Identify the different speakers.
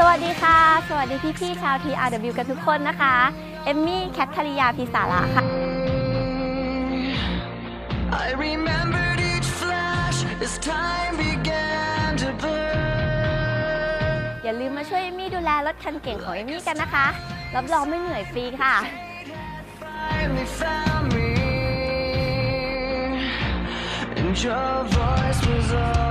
Speaker 1: สวัสดีค่ะ สวัสดีพี่ๆชาว TRW กันทุกคนนะคะ เอมมี่แคทธริยาพิสาระค่ะ
Speaker 2: I remembered each flash as time began to burn.
Speaker 1: อย่าลืมมาช่วยเอมมี่ดูแลรถคันเก่งของเอมมี่กันนะคะ รับรองไม่เหนื่อยฟรีค่ะ
Speaker 2: And your voice was all.